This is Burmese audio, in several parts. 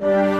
you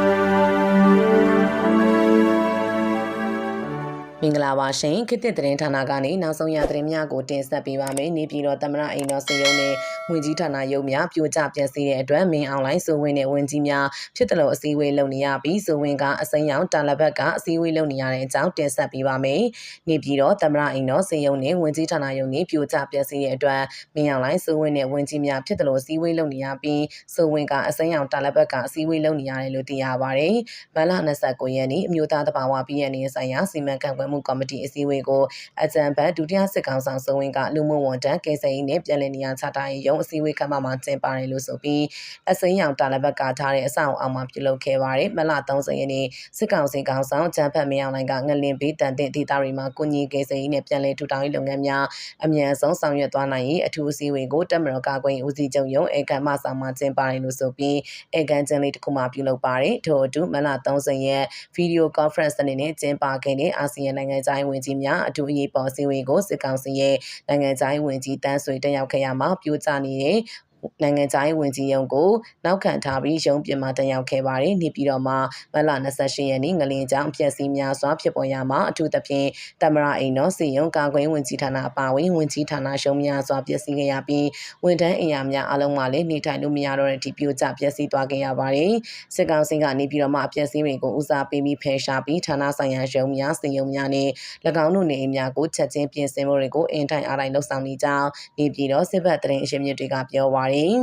မင်္ဂလာပါရှင်ခေတ်သစ်သတင်းဌာနကနေနောက်ဆုံးရသတင်းများကိုတင်ဆက်ပေးပါမယ်။နေပြည်တော်သမရအိမ်တော်စီယုံနဲ့ဝင်ကြီးဌာနရုံးများပြိုကျပျက်စီးတဲ့အတွက်မင်းအွန်လိုင်းစုဝင်တဲ့ဝင်ကြီးများဖြစ်တယ်လို့အစည်းအဝေးလုပ်နေရပြီးစုဝင်ကအစိမ်းရောင်တာလဘက်ကအစည်းအဝေးလုပ်နေရတဲ့အကြောင်းတင်ဆက်ပေးပါမယ်။နေပြည်တော်သမရအိမ်တော်စီယုံနဲ့ဝင်ကြီးဌာနရုံးတွေပြိုကျပျက်စီးတဲ့အတွက်မင်းအွန်လိုင်းစုဝင်တဲ့ဝင်ကြီးများဖြစ်တယ်လို့အစည်းအဝေးလုပ်နေရပြီးစုဝင်ကအစိမ်းရောင်တာလဘက်ကအစည်းအဝေးလုပ်နေရတယ်လို့သိရပါတယ်။မလ29ရက်နေ့အမျိုးသားတဘာဝပြည်ရင်းဆိုင်ရာစီမံခန့်ခွဲမှုကော်မတီအစည်းအဝေးကိုအကြံဘတ်ဒုတိယစစ်ကောင်ဆောင်စုံဝင်ကလူမှုဝန်ထမ်းကေစိန်နဲ့ပြည်လည်နေရာချတာရေးရုံးအစည်းအဝေးကမှမှာကျင်းပတယ်လို့ဆိုပြီးအစိမ်းရောင်တာလဘက်ကထားတဲ့အဆောက်အအုံမှာပြုလုပ်ခဲ့ပါတယ်မလ30ရက်နေ့စစ်ကောင်စီကောင်ဆောင်ဂျမ်ဖတ်မင်းအောင်လိုင်ကငလင်ဘေးတန်တဲ့ဒေသတွေမှာကုညီကေစိန်နဲ့ပြည်လည်ထူထောင်ရေးလုပ်ငန်းများအမြန်ဆုံးဆောင်ရွက်သွားနိုင်ရေးအထူးအစည်းအဝေးကိုတက်မတော်ကာကွယ်ဦးစီးချုပ်ရုံးအေကန်မဆောင်မှာကျင်းပတယ်လို့ဆိုပြီးအေကန်ကျင်းလေးတစ်ခုမှပြုလုပ်ပါတယ်ထို့အတူမလ30ရက်ဗီဒီယိုကွန်ဖရင့်အနေနဲ့ကျင်းပခဲ့တဲ့အာဆီယံနိုင်ငံခြားရေးဝန်ကြီးများအထူးအရေးပေါ်အစည်းအဝေးကိုစစ်ကောင်စီရဲ့နိုင်ငံခြားရေးဝန်ကြီးတန်းဆွေတက်ရောက်ခဲ့ရမှာပြိုကျနေတဲ့ နိုင်ငံခြားရေးဝန်ကြီးရုံးကိုနောက်ခံထားပြီးရုံးပြင်မှာတက်ရောက်ခဲ့ပါတယ်။နေပြည်တော်မှာမလ28ရက်နေ့ငလင်ကြောင်အပြည့်စည်များစွာဖြစ်ပေါ်ရမှာအထူးသဖြင့်တမရအိမ်တော်စီယုံကာကွယ်ဝင်ကြီးဌာနအပါအဝင်ဝင်ကြီးဌာနရှုံးများစွာပြည့်စည်ခဲ့ရပြီးဝန်ထမ်းအင်အားများအလုံးမှာလည်းနေထိုင်လို့မရတော့တဲ့အထိပြိုကျပြည့်စည်သွားခဲ့ရပါတယ်။စစ်ကောင်စီကနေပြည်တော်မှာအပြည့်စည်တွေကိုဦးစားပေးပြီးဖယ်ရှားပြီးဌာနဆိုင်ရာရုံးများစီယုံများနဲ့၎င်းတို့နေအိမ်များကိုချက်ချင်းပြင်ဆင်မှုတွေကိုအင်ထိုင်အားတိုင်းလှုပ်ဆောင်နေကြောင်းနေပြည်တော်စစ်ဘက်တရင်အရှင်မြစ်တွေကပြောပါရယ်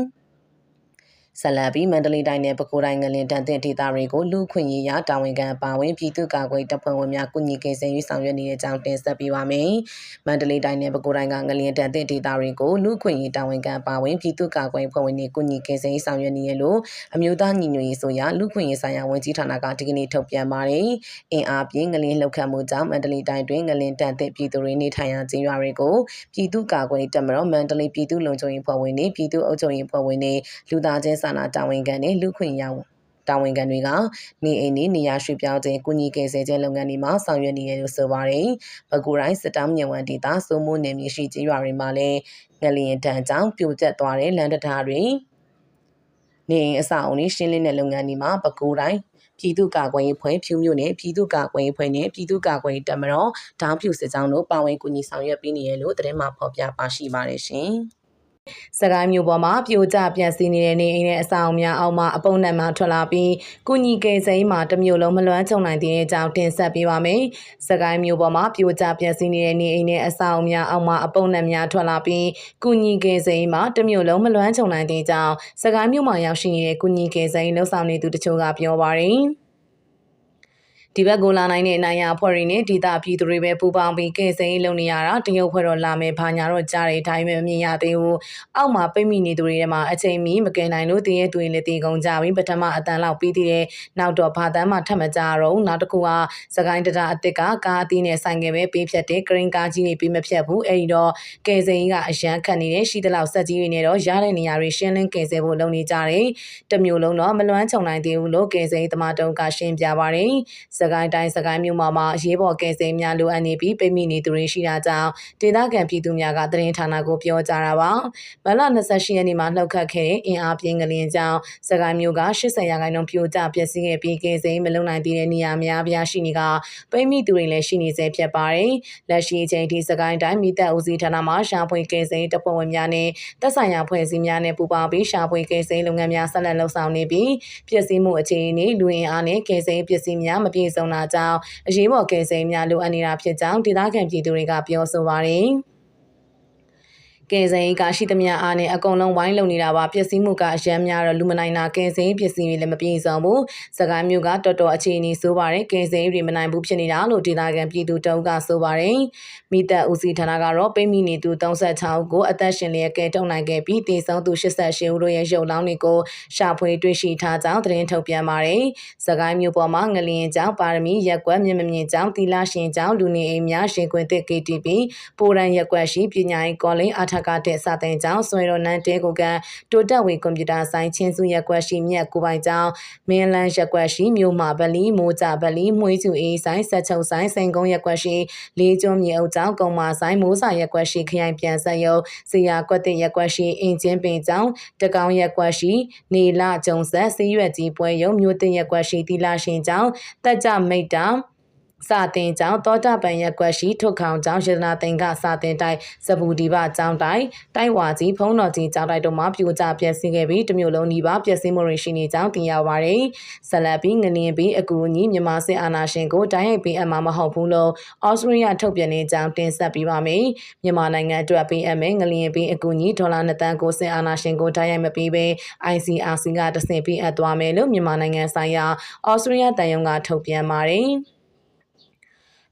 ဆလန်ဘီမန္တလေးတိုင်းနဲ့ပဲခူးတိုင်းငလင်တန်တဲ့ဒေသတွေကိုလူခွင့်ရေးရတာဝန်ခံပါဝင်ပြည်သူ့ကာကွယ်တပ်ဖွဲ့ဝင်များကုညီကိစ္စရေးဆောင်ရွက်နေတဲ့အကြောင်းတင်ဆက်ပေးပါမယ်။မန္တလေးတိုင်းနဲ့ပဲခူးတိုင်းကငလင်တန်တဲ့ဒေသတွေကိုလူခွင့်ရေးတာဝန်ခံပါဝင်ပြည်သူ့ကာကွယ်ဖွဲ့ဝင်တွေကုညီကိစ္စရေးဆောင်ရွက်နေရလို့အမျိုးသားညီညွတ်ရေးဆိုရလူခွင့်ရေးဆိုင်ရာဝန်ကြီးဌာနကဒီကနေ့ထုတ်ပြန်ပါတယ်။အင်အားပြင်းငလင်လှုပ်ခတ်မှုကြောင့်မန္တလေးတိုင်းတွင်ငလင်တန်တဲ့ပြည်သူတွေနေထိုင်ရာကျေးရွာတွေကိုပြည်သူ့ကာကွယ်တပ်မတော်မန္တလေးပြည်သူ့လုံခြုံရေးဖွဲ့ဝင်တွေပြည်သူ့အုပ်ချုပ်ရေးဖွဲ့ဝင်တွေလူသားချင်းစာနာတာဝန်ခံတွေလူခွင့်ရောင်းတာဝန်ခံတွေကနေအိမ်နေနေရာရွှေ့ပြောင်းခြင်းကုညီကယ်ဆယ်ခြင်းလုပ်ငန်းတွေမှာဆောင်ရွက်နေရလို့ဆိုပါတယ်။ပဲခူတိုင်းစစ်တောင်းမြဝံဒေသစိုးမိုးနယ်မြေရှိကျေးရွာတွေမှာလည်းငလျင်တန်းကြောင့်ပြိုကျသွားတဲ့လမ်းတံတားတွေနေအိမ်အဆောက်အုံတွေရှင်းလင်းတဲ့လုပ်ငန်းတွေမှာပဲခူတိုင်းပြည်သူ့ကာကွယ်ရေးဖွဲ့ဖြူးမြို့နယ်ပြည်သူ့ကာကွယ်ရေးဖွဲ့နဲ့ပြည်သူ့ကာကွယ်ရေးတပ်မတော်တောင်ပြူစစ်ကြောင်းတို့ပါဝင်ကူညီဆောင်ရွက်ပေးနေရလို့သတင်းမှဖော်ပြပါရှိပါတယ်ရှင်။ စကိုင်းမျိုးပေါ်မှာပြိုကျပြန့်စီးနေတဲ့နေအိမ်နဲ့အဆောင်များအောက်မှာအပုံနဲ့မှထွက်လာပြီးကုညီကယ်ဆယ်ရေးမှာတစ်မျိုးလုံးမလွမ်းချုံနိုင်တဲ့အကြောင်းတင်ဆက်ပေးပါမယ်။စကိုင်းမျိုးပေါ်မှာပြိုကျပြန့်စီးနေတဲ့နေအိမ်နဲ့အဆောင်များအောက်မှာအပုံနဲ့များထွက်လာပြီးကုညီကယ်ဆယ်ရေးမှာတစ်မျိုးလုံးမလွမ်းချုံနိုင်တဲ့အကြောင်းစကိုင်းမျိုးမှာရောက်ရှိနေတဲ့ကုညီကယ်ဆယ်ရေးလှုပ်ဆောင်နေသူတချို့ကပြောပါရယ်။ ဒီဘက်ကိုလာနိုင်တဲ့နိုင်ရအဖွဲ့တွေနဲ့ဒေတာပြည်သူတွေပဲပူပေါင်းပြီးကဲစိန်လုံနေရတာတရုတ်ဖွဲ့တော့လာမယ်ဘာညာတော့ကြားတဲ့အတိုင်းပဲမမြင်ရသေးဘူးအောက်မှာပိတ်မိနေသူတွေထဲမှာအချိန်မီမကယ်နိုင်လို့တည်ရဲ့သူတွေလည်းတည်ကုန်ကြပြီပထမအတန်လောက်ပြီးသေးတယ်နောက်တော့ဘာတန်းမှထပ်မကြတော့ဘူးနောက်တစ်ခုကစကိုင်းတတာအစ်စ်ကကားအသီးနဲ့ဆိုင်ကယ်ပဲပေးဖြတ်တယ်ဂရင်းကားကြီးတွေပေးမဖြတ်ဘူးအဲဒီတော့ကယ်စိန်ကအရန်ခတ်နေတယ်ရှိသလောက်စက်ကြီးတွေနဲ့တော့ရတဲ့နေရာတွေရှင်းလင်းကယ်ဆယ်ဖို့လုပ်နေကြတယ်တမျိုးလုံးတော့မလွမ်းချုံနိုင်သေးဘူးလို့ကယ်စိန်သမားတုံးကရှင်းပြပါတယ်စကိုင်းတိုင်းစကိုင်းမြို့မှာမှာအရေးပေါ်ကယ်ဆယ်များလိုအပ်နေပြီးပိတ်မိနေသူတွေရှိတာကြောင့်ဒေသခံပြည်သူများကသတင်းဌာနကိုပြောကြတာပါ။မလ28ရက်နေ့မှာလှုပ်ခတ်ခဲ့တဲ့အင်အားပြင်းကလင်းကြောင့်စကိုင်းမြို့က80ရာခိုင်နှုန်းပြိုကျပျက်စီးခဲ့ပြီးကယ်ဆယ်မလုံနိုင်သေးတဲ့နေရာများပြားရှိနေကပိတ်မိသူတွေလည်းရှိနေဆဲဖြစ်ပါတယ်။လက်ရှိအချိန်ထိစကိုင်းတိုင်းမိသက်ဦးစီးဌာနမှရှာဖွေကယ်ဆယ်တပ်ဖွဲ့ဝင်များနဲ့တပ်ဆိုင်ရာဖွဲ့စည်းများနဲ့ပူးပေါင်းပြီးရှာဖွေကယ်ဆယ်လုပ်ငန်းများဆက်လက်လှုပ်ဆောင်နေပြီးပျက်စီးမှုအခြေအနေလူအင်အားနဲ့ကယ်ဆယ်ပစ္စည်းများမပြည့်စုံတာကြောင့်အရေးပေါ်ကယ်ဆယ်များလိုအပ်နေတာဖြစ်ကြောင်းဒေသခံပြည်သူတွေကပြောဆိုပါတယ်။ ကဲစိန်ကရှိသမျှအားနဲ့အကုန်လုံးဝိုင်းလုံနေတာပါပျက်စီးမှုကအရမ်းများတော့လူမနိုင်တာကဲစိန်ပျက်စီးတွေလည်းမပြေစုံဘူးစကိုင်းမျိုးကတော်တော်အခြေအနေဆိုးပါတယ်ကဲစိန်တွေမနိုင်ဘူးဖြစ်နေတာလို့ဒေသခံပြည်သူတုံးကဆိုပါတယ်မိသက်ဦးစီးဌာနကတော့ပိမိနေသူ36ဦးကိုအသက်ရှင်လျက်ကဲထုတ်နိုင်ခဲ့ပြီးတည်ဆုံးသူ88ဦးတို့ရဲ့ရုပ်လောင်းတွေကိုရှာဖွေတွေ့ရှိထားကြောင်းသတင်းထုတ်ပြန်ပါတယ်စကိုင်းမျိုးပေါ်မှာငလျင်ကြောင့်ပါရမီရက်ကွက်မြင့်မမြင့်ကြောင့်တီလာရှင်ကြောင့်လူနေအိမ်များရှင်ခွင်သစ် KTP ပိုရန်ရက်ကွက်ရှိပညာရေးကောလိပ်အထကတဲ့စာတင်ကျောင်းဆွေတော်နန်းတဲကိုကန်တိုတက်ဝေကွန်ပျူတာဆိုင်ချင်းစုရက်ကွက်ရှိမြက်ကိုပိုင်ကျောင်းမင်းလန်းရက်ကွက်ရှိမြို့မှာဗလီမိုးကြဗလီမွေးကျူအေးဆိုင်ဆက်ချုပ်ဆိုင်စိန်ကုန်းရက်ကွက်ရှိလေးကျွန်းမြေအုပ်ကျောင်းကုံမာဆိုင်မိုးစာရက်ကွက်ရှိခရိုင်ပြန်ဆက်ရုပ်စီယာကွက်တဲ့ရက်ကွက်ရှိအင်ဂျင်ပင်ကျောင်းတကောင်းရက်ကွက်ရှိနေလကျုံဆက်စီရွက်ကြီးပွဲရုံမြို့တင်ရက်ကွက်ရှိတီလာရှင်ကျောင်းတက်ကြမိတ်တာ စာတင်ကျောင်းတောတာပန်ရက်ကွက်ရှိထုတ်ခေါင်ကျောင်းရတနာသိန်းကစာတင်တိုင်းစပူဒီပကျောင်းတိုင်းတိုက်ဝါကြီးဖုံးတော်ကြီးကျောင်းတိုင်းတို့မှာပြိုကျပျက်စီးခဲ့ပြီးတမျိုးလုံးဒီပါပျက်စီးမှုတွေရှိနေကြောင်းသိရပါတယ်။ဆက်လက်ပြီးငလျင်ပြီးအကူအညီမြန်မာစစ်အာဏာရှင်ကိုတိုင်းရိုက်ပေးအပ်မှာမဟုတ်ဘူးလို့ဩစတြေးလျထုတ်ပြန်နေကြောင်းတင်ဆက်ပေးပါမယ်။မြန်မာနိုင်ငံအတွက်ပေးအပ်မယ်ငလျင်ပြီးအကူအညီဒေါ်လာ2တန်းကိုစစ်အာဏာရှင်ကိုတိုင်းရိုက်မပေးဘဲ ICRC ကတဆင့်ပေးအပ်သွားမယ်လို့မြန်မာနိုင်ငံဆိုင်ရာဩစတြေးလျတန်ယုံကထုတ်ပြန်ပါတယ်။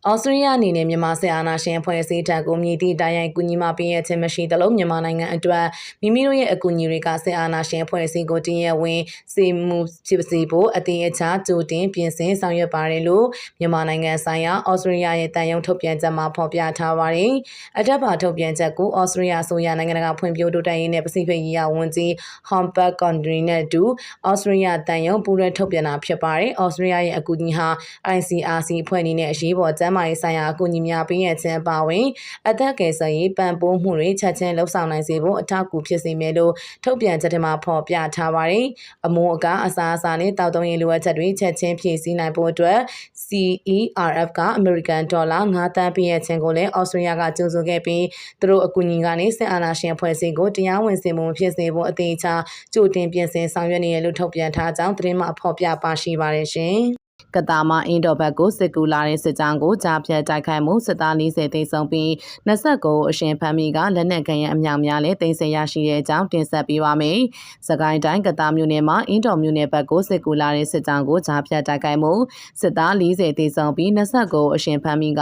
ဩစတြေးလျအနေနဲ့မြန်မာစစ်အာဏာရှင်အဖွဲ့အစည်းထံကိုမြည်သည့်တိုင်းရိုက်ကူညီမပေးရခြင်းမရှိသလိုမြန်မာနိုင်ငံအတွက်မိမိတို့ရဲ့အကူအညီတွေကစစ်အာဏာရှင်အဖွဲ့အစည်းကိုတင်းရဝင်စေမှုဖြစ်စေဖို့အသေးအချာကြိုတင်ပြင်ဆင်ဆောင်ရွက်ပါတယ်လို့မြန်မာနိုင်ငံဆိုင်ရာဩစတြေးလျရဲ့တန်ယုံထုတ်ပြန်ချက်မှာဖော်ပြထားပါတယ်။အထက်ပါထုတ်ပြန်ချက်ကိုဩစတြေးလျဆိုရနိုင်ငံတကာဖွံ့ဖြိုးတိုးတက်ရေးနဲ့ပစိဖိတ်ရေးရာဝန်ကြီး Humphrey Condry နဲ့အတူဩစတြေးလျတန်ယုံပူးရဲထုတ်ပြန်တာဖြစ်ပါတယ်။ဩစတြေးလျရဲ့အကူအညီဟာ ICRC အဖွဲ့အနေနဲ့အရေးပေါ်ကျန်းမာရေးဆိုင်ရာအကူအညီများပေးရခြင်းပါဝင်အသက်ကယ်ဆယ်ရေးပံ့ပိုးမှုတွေချက်ချင်းလှုပ်ဆောင်နိုင်စေဖို့အထောက်အကူဖြစ်စေမယ်လို့ထုတ်ပြန်ချက်ထဲမှာဖော်ပြထားပါတယ်။အမိုးအကားအစားအစာနဲ့တောက်သုံးရေးလိုအပ်ချက်တွေချက်ချင်းဖြည့်ဆည်းနိုင်ဖို့အတွက် CERF ကအမေရိကန်ဒေါ်လာ9တန်းပေးရခြင်းကိုလည်းဩစတြေးလျကကြိုးဆိုခဲ့ပြီးသူတို့အကူအညီကနေစစ်အာဏာရှင်ဖွဲ့စည်းကိုတရားဝင်စင်မှုဖြစ်စေဖို့အသေးချာကြိုတင်ပြင်ဆင်ဆောင်ရွက်နေရလို့ထုတ်ပြန်ထားကြောင်းသတင်းမှဖော်ပြပါရှိပါတယ်ရှင်။ ကတာမအင်းတော်ဘက်ကိုစစ်ကူလာတဲ့စစ်ကြောင်းကိုကြားဖြတ်တိုက်ခိုက်မှုစစ်သား40သိမ်းဆုံးပြီး29အရှင်ဖမ်းမိကလက်နက်ခဲယံအမြောက်များလည်းသိမ်းဆည်းရရှိတဲ့အကြောင်းတင်ဆက်ပေးပါမယ်။စကိုင်းတိုင်းကတာမြို့နယ်မှာအင်းတော်မြို့နယ်ဘက်ကိုစစ်ကူလာတဲ့စစ်ကြောင်းကိုကြားဖြတ်တိုက်ခိုက်မှုစစ်သား40သိမ်းဆုံးပြီး29အရှင်ဖမ်းမိက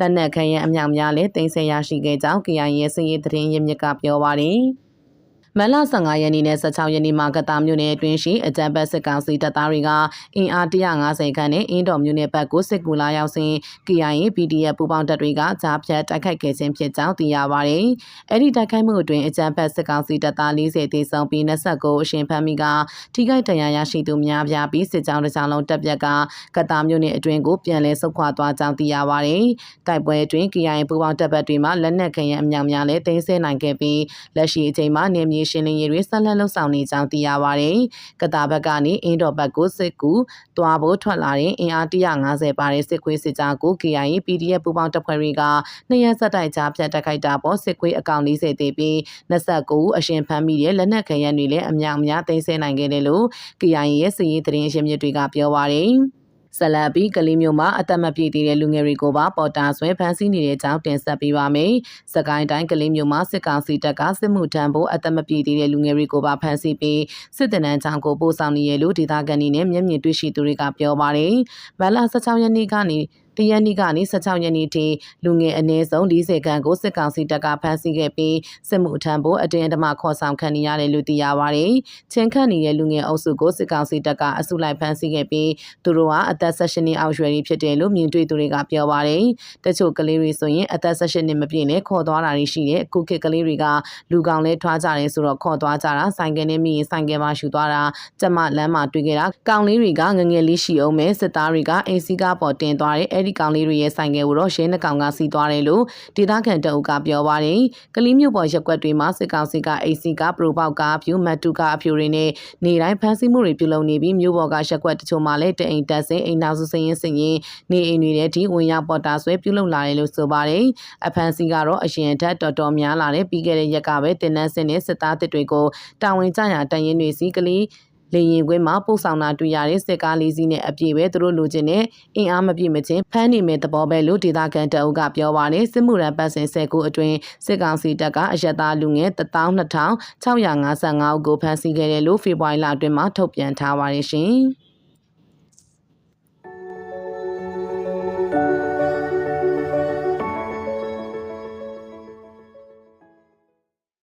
လက်နက်ခဲယံအမြောက်များလည်းသိမ်းဆည်းရရှိခဲ့ကြောင်း KIA ရဲ့စည်ရေးသတင်းရင်းမြစ်ကပြောပါရယ်။ မလ15ရက်နေ့နဲ့16ရက်နေ့မှာကတာမြို့နယ်အတွင်းရှိအကြံပတ်စစ်ကောင်စီတပ်သားတွေကအင်အား150ခန့်နဲ့အင်းတော်မြို့နယ်ဘက်ကိုစစ်ကူလာရောက်စဉ် KIA PDF ပူးပေါင်းတပ်တွေကကြားဖြတ်တိုက်ခိုက်ခဲ့ခြင်းဖြစ်ကြောင်းသိရပါတယ်။အဲ့ဒီတိုက်ခိုက်မှုအတွင်းအကြံပတ်စစ်ကောင်စီတပ်သား40တေဆုံးပြီး29အရှင်ဖမ်းမိကထိခိုက်ဒဏ်ရာရရှိသူများပြားပြီးစစ်ကြောင်းတစ်ကြောင်းလုံးတပ်ပြက်ကကတာမြို့နယ်အတွင်းကိုပြန်လည်ဆုတ်ခွာသွားကြောင်းသိရပါတယ်။တိုက်ပွဲအတွင်း KIA ပူးပေါင်းတပ်ဘက်တွေမှလက်နက်ခဲယံအမြောက်များလည်းတင်းဆဲနိုင်ခဲ့ပြီးလက်ရှိအချိန်မှာနေမြေရေးရှင်းလင်းရေးတွေဆက်လက်လှုပ်ဆောင်နေကြောင်းသိရပါတယ်။ကတာဘက်ကနေအင်းတော်ဘက်ကိုစစ်ကူသွားဖို့ထွက်လာတဲ့အင်အား150ပါတဲ့စစ်ခွေးစစ်ကြောကို KIA PDF ပူးပေါင်းတပ်ဖွဲ့တွေကနှစ်ရက်ဆက်တိုက်ကြားဖြတ်တိုက်ခိုက်တာပေါ်စစ်ခွေးအကောင့်40တေးပြီး29ဦးအရှင်ဖမ်းမိတဲ့လက်နက်ခဲယမ်းတွေလည်းအများအများသိမ်းဆည်းနိုင်ခဲ့တယ်လို့ KIA ရဲ့စစ်ရေးသတင်းရင်းမြစ်တွေကပြောပါတယ်။ ဆက်လက်ပြီးကလေးမျိုးမှာအသက်မပြည့်သေးတဲ့လူငယ်တွေကိုပါပေါ်တာဆွဲဖမ်းဆီးနေတဲ့အကြောင်းတင်ဆက်ပေးပါမယ်။စကိုင်းတိုင်းကလေးမျိုးမှာစစ်ကောင်စီတပ်ကစစ်မှုထမ်းဖို့အသက်မပြည့်သေးတဲ့လူငယ်တွေကိုပါဖမ်းဆီးပြီးစစ်တပ်နန်းချောင်းကိုပို့ဆောင်နေရလို့ဒေသခံတွေနဲ့မျက်မြင်တွေ့ရှိသူတွေကပြောပါတယ်။မလ16ရက်နေ့ကနေတရက်နေ့ကနေ16ရက်နေ့ထိလူငယ်အနည်းဆုံး40ခန်းကိုစစ်ကောင်စီတပ်ကဖမ်းဆီးခဲ့ပြီးစစ်မှုထမ်းဖို့အတင်းအဓမ္မခေါ်ဆောင်ခံနေရတယ်လို့သိရပါတယ်။ချင်းခန့်နေတဲ့လူငယ်အုပ်စုကိုစစ်ကောင်စီတပ်ကအစုလိုက်ဖမ်းဆီးခဲ့ပြီးသူတို့ကအသက်16နှစ်အောက်ရွယ်တွေဖြစ်တယ်လို့မြင်တွေ့သူတွေကပြောပါတယ်။တချို့ကလေးတွေဆိုရင်အသက်16နှစ်မပြည့်နဲ့ခေါ်သွားတာတွေရှိတယ်။အခုခေတ်ကလေးတွေကလူကောင်လဲထွားကြတယ်ဆိုတော့ခေါ်သွားကြတာဆိုင်ကယ်နဲ့မိရင်ဆိုင်ကယ်မှာရှူသွားတာကျမလမ်းမှာတွေ့ခဲ့တာကောင်လေးတွေကငငယ်လေးရှိအောင်မဲ့စစ်သားတွေကအိမ်စီကားပေါ်တင်သွားတယ်အဲ့ဒီကောင်လေးတွေရဲ့ဆိုင်ငယ်ကိုတော့ရှင်းနှကောင်ကစီးသွားတယ်လို့ဒေသခံတအုပ်ကပြောပါတယ်။ကလေးမျိုးပေါ်ရက်ွက်တွေမှာစစ်ကောင်စီကအိစီကပရိုပေါက်ကအဖြူမတ်တူကအဖြူတွေနဲ့နေတိုင်းဖမ်းဆီးမှုတွေပြုလုပ်နေပြီးမျိုးပေါ်ကရက်ွက်တချို့မှာလည်းတအိမ်တက်စင်အိမ်နောက်စုစရင်စရင်နေအိမ်တွေထဲထိဝင်ရောက်ပေါ်တာဆွဲပြုလုပ်လာတယ်လို့ဆိုပါတယ်။အဖမ်းဆီးကတော့အရင်ထက်တော်တော်များလာတဲ့ပြီးခဲ့တဲ့ရက်ကပဲတင်နန်းစင်နဲ့စစ်သားတစ်တွေကိုတာဝန်ကျရာတန်ရင်တွေစီကလေး လေရင်ကွင်းမှာပို့ဆောင်တာတွေ့ရတဲ့စစ်ကားလေးစီးနဲ့အပြည့်ပဲသူတို့လိုချင်တဲ့အင်အားမပြည့်မချင်းဖမ်းနေမဲ့သဘောပဲလို့ဒေသခံတအုပ်ကပြောပါတယ်စစ်မှုရန်ပတ်စဉ်၁၀ခုအတွင်းစစ်ကောင်စီတပ်ကအရက်သားလူငယ်12655ဦးကိုဖမ်းဆီးခဲ့တယ်လို့ဖေဖော်ဝါရီလအတွင်းမှာထုတ်ပြန်ထားပါတယ်ရှင်။